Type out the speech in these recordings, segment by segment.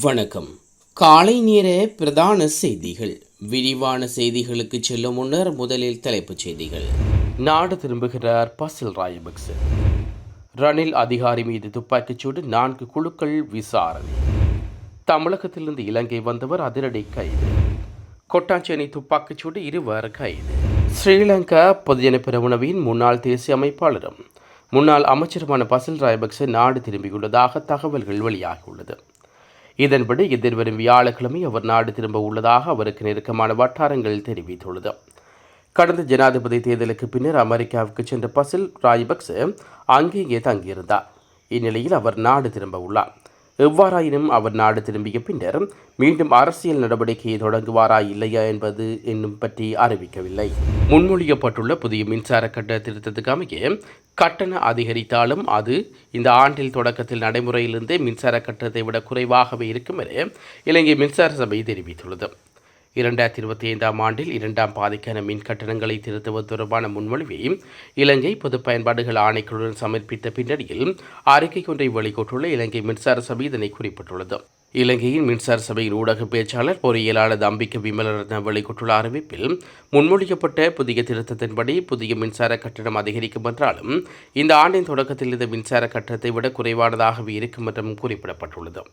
வணக்கம். காலை நேர பிரதான செய்திகள். விரிவான செய்திகளுக்கு செல்லும் முன்னர் முதலில் தலைப்புச் செய்திகள். நாடு திரும்புகிறார் பசில் ராயபக்ச. ரணில் அதிகாரி மீது துப்பாக்கிச்சூடு நான்கு குழுக்கள் விசாரணை. தமிழகத்திலிருந்து இலங்கை வந்தவர் அதிரடி கைது. கொட்டாஞ்சேனை துப்பாக்கிச்சூடு இருவர் கைது. ஸ்ரீலங்கா பொதுஜன பெரமுனவின் முன்னாள் தேசிய அமைப்பாளரும் முன்னாள் அமைச்சருமான பசில் ராயபக்ச நாடு திரும்பியுள்ளதாக தகவல்கள் வெளியாகியுள்ளது. இதன்படி எதிர்வரும் வியாழக்கிழமை அவர் நாடு திரும்ப உள்ளதாக அவருக்கு நெருக்கமான வட்டாரங்கள் தெரிவித்துள்ளது. கடந்த ஜனாதிபதி தேர்தலுக்கு பின்னர் அமெரிக்காவுக்கு சென்ற பசில் ராஜபக்ச அங்கேயே தங்கியிருந்தார். இந்நிலையில் அவர் நாடு திரும்ப உள்ளார். எவ்வாறாயினும் அவர் நாடு திரும்பிய பின்னர் மீண்டும் அரசியல் நடவடிக்கையை தொடங்குவாரா இல்லையா என்பது இன்னும் பற்றி அறிவிக்கவில்லை. முன்மொழியப்பட்டுள்ள புதிய மின்சார கட்ட திருத்தத்துக்கு அமைய கட்டண அதிகரித்தாலும் அது இந்த ஆண்டில் தொடக்கத்தில் நடைமுறையிலிருந்தே மின்சார கட்டணத்தை விட குறைவாகவே இருக்கும் என இலங்கை மின்சார சபை தெரிவித்துள்ளது. இரண்டாயிரத்தி இருபத்தி ஐந்தாம் ஆண்டில் இரண்டாம் பாதிக்கான மின் கட்டணங்களை திருத்துவது தொடர்பான முன்மொழிவை இலங்கை பொது பயன்பாடுகள் ஆணைக்குழுடன் சமர்ப்பித்த பின்னணியில் அறிக்கை ஒன்றை வெளியிட்டுள்ள இலங்கை மின்சார சபை இதனை குறிப்பிட்டுள்ளது. இலங்கையின் மின்சார சபையின் ஊடக பேச்சாளர் பொறியியலாளர் அம்பிக்க விமலரத்ன வெளியிட்டுள்ள அறிவிப்பில் முன்மொழிக்கப்பட்ட புதிய திருத்தத்தின்படி புதிய மின்சார கட்டணம் அதிகரிக்கும் என்றாலும் இந்த ஆண்டின் தொடக்கத்தில் இந்த மின்சார கட்டணத்தை விட குறைவானதாகவே இருக்கும் என்றும் குறிப்பிடப்பட்டுள்ளது.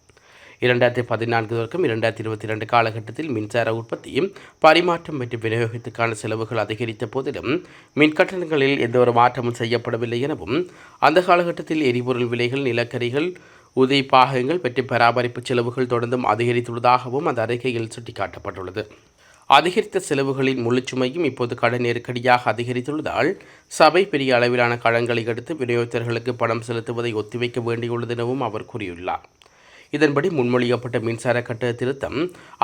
இரண்டாயிரத்தி பதினான்கு தொடக்கம் இரண்டாயிரத்தி இருபத்தி இரண்டு காலகட்டத்தில் மின்சார உற்பத்தியும் பரிமாற்றம் மற்றும் விநியோகத்துக்கான செலவுகள் அதிகரித்த போதிலும் மின் கட்டணங்களில் எந்தவொரு மாற்றமும் செய்யப்படவில்லை எனவும் அந்த காலகட்டத்தில் எரிபொருள் விலைகள் நிலக்கரிகள் உதவி பாகங்கள் பற்றி பராமரிப்பு செலவுகள் தொடர்ந்தும் அதிகரித்துள்ளதாகவும் அந்த அறிக்கையில் சுட்டிக்காட்டப்பட்டுள்ளது. அதிகரித்த செலவுகளின் முழுச்சுமையும் இப்போது கடன் நெருக்கடியாக அதிகரித்துள்ளதால் சபை பெரிய அளவிலான கடன்களை எடுத்து விநியோகத்தர்களுக்கு பணம் செலுத்துவதை ஒத்திவைக்க வேண்டியுள்ளது எனவும் அவர் கூறியுள்ளார். இதன்படி முன்மொழியப்பட்ட மின்சார கட்டண திருத்தம்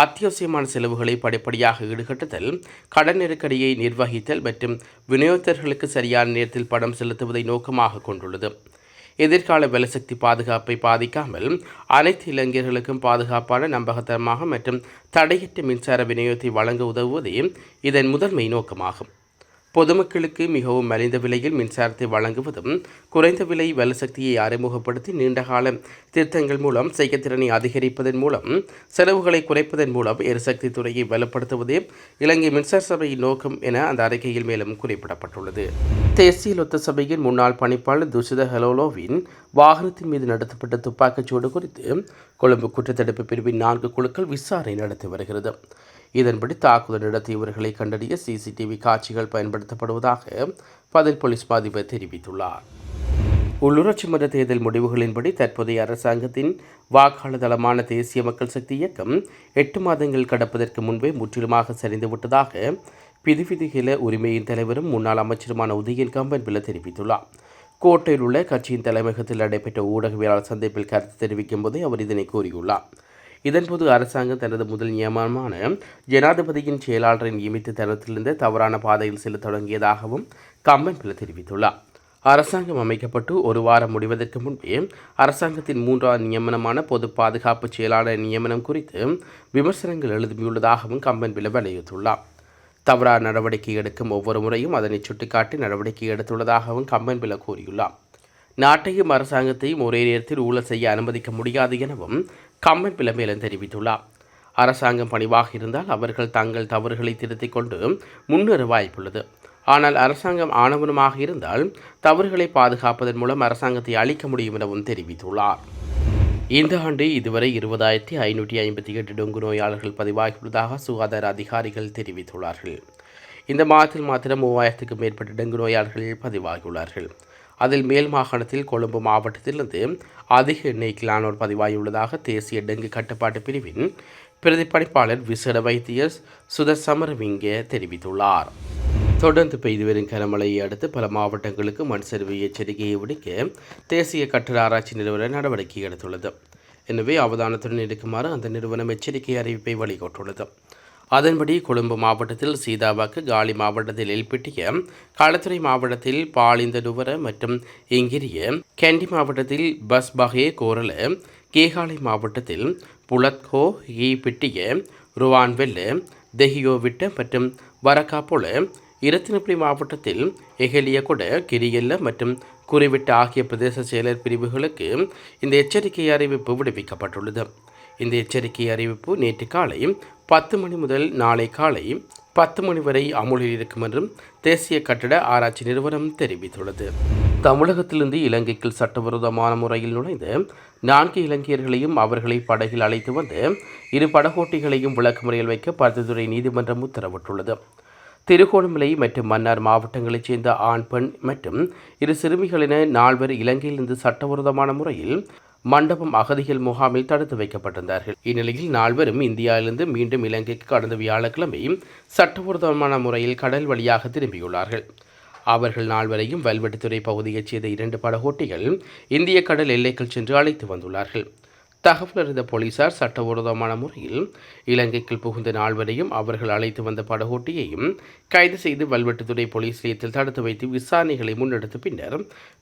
அத்தியாவசியமான செலவுகளை படிப்படியாக ஈடுகட்டுதல் கடன் நெருக்கடியை நிர்வகித்தல் மற்றும் விநியோகத்தர்களுக்கு சரியான நேரத்தில் பணம் செலுத்துவதை நோக்கமாக கொண்டுள்ளது. எதிர்கால வலசக்தி பாதுகாப்பை பாதிக்காமல் அனைத்து இளைஞர்களுக்கும் பாதுகாப்பான நம்பகத்தரமாக மற்றும் தடையற்ற மின்சார விநியோகத்தை வழங்க உதவுவதே இதன் முதன்மை நோக்கமாகும். பொதுமக்களுக்கு மிகவும் மலிந்த விலையில் மின்சாரத்தை வழங்குவதும் குறைந்த விலை வலுசக்தியை அறிமுகப்படுத்தி நீண்டகால திருத்தங்கள் மூலம் செய்கத்திறனை அதிகரிப்பதன் மூலம் செலவுகளை குறைப்பதன் மூலம் எரிசக்தி துறையை வலுப்படுத்துவதே இலங்கை மின்சார சபையின் நோக்கம் என அந்த அறிக்கையில் மேலும் குறிப்பிடப்பட்டுள்ளது. தேசிய லொத்த சபையின் முன்னாள் பணிப்பாளர் துஷித ஹெலோலோவின் வாகனத்தின் மீது நடத்தப்பட்ட துப்பாக்கிச்சூடு குறித்து கொழும்பு குற்றத்தடுப்பு பிரிவின் நான்கு குழுக்கள் விசாரணை நடத்தி வருகிறது. இதன்படி தாக்குதல் நடத்தியவர்களை கண்டறிய சிசிடிவி காட்சிகள் பயன்படுத்தப்படுவதாக பதில் போலீஸ் அதிபர் தெரிவித்துள்ளார். உள்ளூராட்சி மன்ற தேர்தல் முடிவுகளின்படி தற்போதைய அரசாங்கத்தின் வாக்காளர் தளமான தேசிய மக்கள் சக்தி இயக்கம் எட்டு மாதங்கள் கடப்பதற்கு முன்பே முற்றிலுமாக சரிந்துவிட்டதாக பிதிவிதிகில உரிமையின் தலைவரும் முன்னாள் அமைச்சருமான உதயன் கம்பன் பிள்ள தெரிவித்துள்ளார். கோட்டையில் உள்ள கட்சியின் தலைமையகத்தில் நடைபெற்ற ஊடகவியலாளர் சந்திப்பில் கருத்து தெரிவிக்கும் போதே அவர் இதனை கூறியுள்ளார். இதன்போது அரசாங்கம் தனது முதல் நியமனமான ஜனாதிபதியின் செயலாளரை நியமித்து தனத்திலிருந்து தவறான பாதையில் செல்ல தொடங்கியதாகவும் கம்பன் தெரிவித்துள்ளார். அரசாங்கம் அமைக்கப்பட்டு ஒரு வாரம் முடிவதற்கு முன்பே அரசாங்கத்தின் மூன்றாவது நியமனமான பொது பாதுகாப்பு செயலாளர் நியமனம் குறித்து விமர்சனங்கள் எழுதியுள்ளதாகவும் கம்பன் பிள்ளை வலியுறுத்தியுள்ளார் தவறான நடவடிக்கை எடுக்கும் ஒவ்வொரு முறையும் அதனை சுட்டிக்காட்டி நடவடிக்கை எடுத்துள்ளதாகவும் கம்பன் கூறியுள்ளார். நாட்டையும் அரசாங்கத்தையும் ஒரே நேரத்தில் ஊழல் செய்ய அனுமதிக்க முடியாது எனவும் கம்மை பிளமேலன் தெரிவித்துள்ளார். அரசாங்கம் பணிவாக இருந்தால் அவர்கள் தங்கள் தவறுகளை திருத்திக் கொண்டு முன்னேற வாய்ப்புள்ளது. ஆனால் அரசாங்கம் ஆணவனமாக இருந்தால் தவறுகளை பாதுகாப்பதன் மூலம் அரசாங்கத்தை அளிக்க முடியும் எனவும் தெரிவித்துள்ளார். இந்த ஆண்டு இதுவரை இருபதாயிரத்தி ஐநூற்றி ஐம்பத்தி எட்டு டொங்கு நோயாளர்கள் பதிவாகியுள்ளதாக சுகாதார அதிகாரிகள் தெரிவித்துள்ளார்கள். இந்த மாதத்தில் மாத்திரம் மூவாயிரத்துக்கும் மேற்பட்ட டெங்கு நோயாளர்கள் பதிவாகியுள்ளார்கள். அதில் மேல் மாகாணத்தில் கொழும்பு மாவட்டத்திலிருந்து அதிக எண்ணிக்கையிலானோர் பதிவாகியுள்ளதாக தேசிய டெங்கு கட்டுப்பாட்டு பிரிவின் பிரதிப்பணிப்பாளர் விசேட வைத்தியர் சுதசமரவிங்க தெரிவித்துள்ளார். தொடர்ந்து பெய்து வரும் கனமழையை அடுத்து பல மாவட்டங்களுக்கு மண் சரிவு எச்சரிக்கையை விடுக்க தேசிய கட்டட ஆராய்ச்சி நிறுவனம் நடவடிக்கை எடுத்துள்ளது. எனவே அவதானத்துடன் இருக்குமாறு அந்த நிறுவனம் எச்சரிக்கை அறிவிப்பை வெளியிட்டுள்ளது அதன்படி கொழும்பு மாவட்டத்தில் சீதாவாக்கு காலி மாவட்டத்தில் எல்பிட்டிய களத்துறை மாவட்டத்தில் பாலிந்தடுவர மற்றும் இங்கிரிய கேண்டி மாவட்டத்தில் பஸ்பகே கோரல கேகாலை மாவட்டத்தில் புலத்கோ ஈபிட்டிய ருவான்வெல்ல தெஹியோவிட்ட மற்றும் வரக்காப்போல இரத்தினப்புலி மாவட்டத்தில் எகலியகுட கிரியல்ல மற்றும் குறிவிட்ட ஆகிய பிரதேச செயலர் பிரிவுகளுக்கு இந்த எச்சரிக்கை அறிவிப்பு விடுவிக்கப்பட்டுள்ளது. இந்த எச்சரிக்கை அறிவிப்பு நேற்று காலை பத்து மணி முதல் நாளை காலை பத்து மணி வரை அமுலில் இருக்கும் என்றும் தேசிய கட்டட ஆராய்ச்சி நிறுவனம் தெரிவித்துள்ளது. தமிழகத்திலிருந்து இலங்கைக்கு சட்டவிரோதமான முறையில் நுழைந்து நான்கு இலங்கையர்களையும் அவர்களை படகில் அழைத்து வந்து இரு படகோட்டிகளையும் விளக்குமுறையில் வைக்க பருத்தித்துறை நீதிமன்றம் உத்தரவிட்டுள்ளது. திருகோணமலை மற்றும் மன்னார் மாவட்டங்களைச் சேர்ந்த ஆண் பெண் மற்றும் இரு சிறுமிகள் என நால்வர் இலங்கையிலிருந்து சட்டவிரோதமான முறையில் மண்டபம் அகதிகள் முகாமில் தடுத்து வைக்கப்பட்டிருந்தார்கள். இந்நிலையில் நால்வரும் இந்தியாவிலிருந்து மீண்டும் இலங்கைக்கு கடந்த வியாழக்கிழமை சட்டபூர்வமான முறையில் கடல் வழியாக திரும்பியுள்ளார்கள். அவர்கள் நால்வரையும் வல்வெட்டுத்துறை பகுதியைச் சேர்ந்த இரண்டு படகோட்டிகள் இந்திய கடல் எல்லைக்குள் சென்று அழைத்து வந்துள்ளார்கள். தகவல் அறிந்த போலீசார் சட்டவிரோதமான முறையில் இலங்கைக்குள் புகுந்த நால்வரையும் அவர்கள் அழைத்து வந்த படகோட்டியையும் கைது செய்து வல்வெட்டுத்துறை போலீஸ் நிலையத்தில் தடுத்து வைத்து விசாரணைகளை முன்னெடுத்த பின்னர்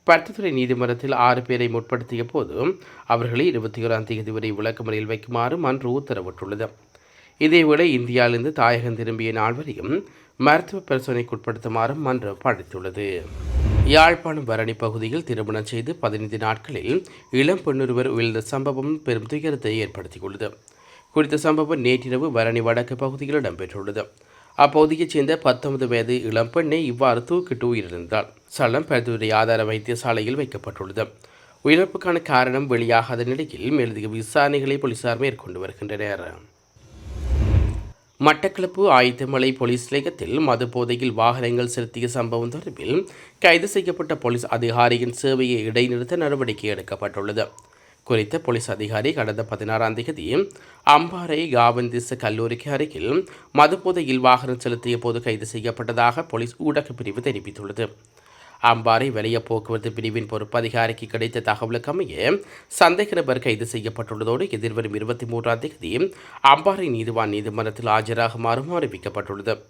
பருத்தித்துறை நீதிமன்றத்தில் ஆறு பேரை முற்படுத்திய போது அவர்களை இருபத்தி ஓராம் தேதி வரை விளக்கமறையில் வைக்குமாறு மன்று உத்தரவிட்டுள்ளது. இதேவேளை இந்தியாவிலிருந்து தாயகம் திரும்பிய நால்வரையும் மருத்துவ பரிசோதனைக்குட்படுத்துமாறு மன்று படைத்துள்ளது யாழ்ப்பாணம் பரணி பகுதியில் திருமணம் செய்து பதினைந்து நாட்களில் இளம் பெண்ணொருவர் உயர்ந்த சம்பவம் பெரும் துயரத்தை ஏற்படுத்தியுள்ளது. குறித்த சம்பவம் நேற்றிரவு பரணி வடக்கு பகுதியில் இடம்பெற்றுள்ளது. அப்பகுதியைச் சேர்ந்த பத்தொன்பது வயது இளம் பெண்ணை இவ்வாறு தூக்கிட்டு உயிரிழந்தார். சலம் பரிந்துரை ஆதார வைத்தியசாலையில் வைக்கப்பட்டுள்ளது. உயிரிழப்புக்கான காரணம் வெளியாகாத நிலையில் மேலதிக விசாரணைகளை போலீசார் மேற்கொண்டு வருகின்றனர். மட்டக்களப்பு ஆயுதமலை போலீஸ் நிலையத்தில் மது போதையில் வாகனங்கள் செலுத்திய சம்பவம் தொடர்பில் கைது செய்யப்பட்ட போலீஸ் அதிகாரியின் சேவையை இடைநிறுத்த நடவடிக்கை எடுக்கப்பட்டுள்ளது. குறித்த போலீஸ் அதிகாரி கடந்த பதினாறாம் தேதி அம்பாறை காவந்திச கல்லூரிக்கு அருகில் மது போதையில் வாகனம் செலுத்திய போது கைது செய்யப்பட்டதாக போலீஸ் ஊடகப் பிரிவு தெரிவித்துள்ளது. அம்பாறை வலைய போக்குவரத்து பிரிவின் பொறுப்பு அதிகாரிக்கு கிடைத்த தகவலுக்கமைய சந்தேக நபர் கைது செய்யப்பட்டுள்ளதோடு எதிர்வரும் இருபத்தி மூன்றாம் தேதி அம்பாறை நீதிவான் நீதிமன்றத்தில் ஆஜராகுமாறும் அறிவிக்கப்பட்டுள்ளது.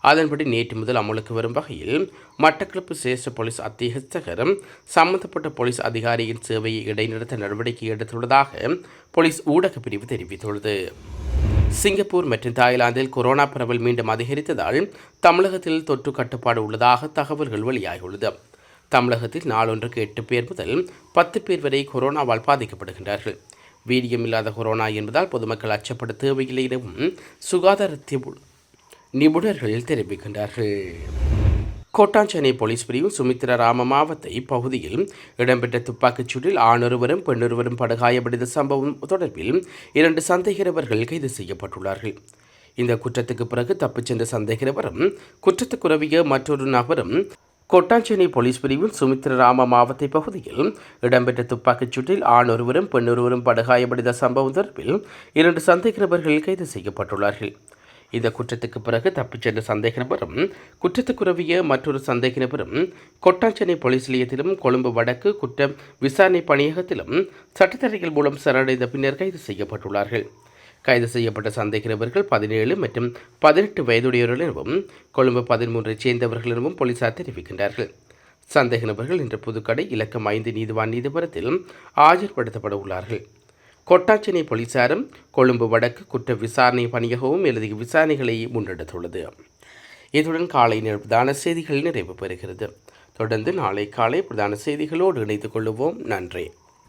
அதன்படி நேற்று முதல் அமலுக்கு வரும் வகையில் மட்டக்களப்பு சிரேஷ்ட போலீஸ் அத்தியட்சகரும் சம்பந்தப்பட்ட போலீஸ் அதிகாரியின் சேவையை இடைநிறுத்த நடவடிக்கை எடுத்துள்ளதாக போலீஸ் ஊடகப் பிரிவு தெரிவித்துள்ளது. சிங்கப்பூர் மற்றும் தாய்லாந்தில் கொரோனா பரவல் மீண்டும் அதிகரித்ததால் தமிழகத்தில் தொற்று கட்டுப்பாடு உள்ளதாக தகவல்கள் வெளியாகியுள்ளது. தமிழகத்தில் நாளொன்றுக்கு எட்டு பேர் முதல் பத்து பேர் வரை கொரோனாவால் பாதிக்கப்படுகின்றார்கள். வீரியம் இல்லாத கொரோனா என்பதால் பொதுமக்கள் அச்சப்பட தேவையில்லை எனவும் சுகாதார நிபுணர்கள் தெரிவிக்கின்றார்கள். கோட்டாஞ்சேனை போலீஸ் பிரிவு சுமித்ரா ராம மாவத்தை பகுதியில் இடம்பெற்ற துப்பாக்கிச் சூட்டில் ஆணொருவரும் பெண்ணொருவரும் படுகாயமடைந்த சம்பவம் தொடர்பில் இரண்டு சந்தேகரவர்கள் கைது செய்யப்பட்டுள்ளார்கள். இந்த குற்றத்துக்கு பிறகு தப்பிச் சென்ற சந்தேகரவரும் குற்றத்துக்குறவிய மற்றொரு நபரும் கொட்டாஞ்சேனை போலீஸ் பிரிவில் சுமித்ர ராம மாவத்தை பகுதியில் இடம்பெற்ற துப்பாக்கிச் சூட்டில் ஆண் ஒருவரும் பெண்ணொருவரும் படுகாயமடைந்த சம்பவம் தொடர்பில் இரண்டு சந்தேகரவர்கள் கைது செய்யப்பட்டுள்ளார்கள். இந்த குற்றத்துக்கு பிறகு தப்பிச் சென்ற சந்தேக நபரும் குற்றத்துக்குறவிய மற்றொரு சந்தேக நபரும் கொட்டாஞ்சேனை போலீஸ் நிலையத்திலும் கொழும்பு வடக்கு குற்றம் விசாரணை பணியகத்திலும் சட்டத்தரைகள் மூலம் சரணடைந்த பின்னர் கைது செய்யப்பட்டுள்ளார்கள். கைது செய்யப்பட்ட சந்தேக நபர்கள் பதினேழு மற்றும் பதினெட்டு வயதுடையவர்கள் கொழும்பு பதிமூன்றைச் சேர்ந்தவர்களிடமும் போலீசார் தெரிவிக்கின்றார்கள். சந்தேக நபர்கள் இன்று புதுக்கடை இலக்கம் ஐந்து நீதிவான் நீதிபுரத்தில் ஆஜர்படுத்தப்பட உள்ளார்கள். கொட்டாச்சினை போலீசாரும் கொழும்பு வடக்கு குற்ற விசாரணை பணியகவும் எழுதிய விசாரணைகளை முன்னெடுத்துள்ளது. இத்துடன் காலை பிரதான செய்திகள் நிறைவு பெறுகிறது. தொடர்ந்து நாளை காலை பிரதான செய்திகளோடு இணைத்துக் கொள்ளுவோம் நன்றி.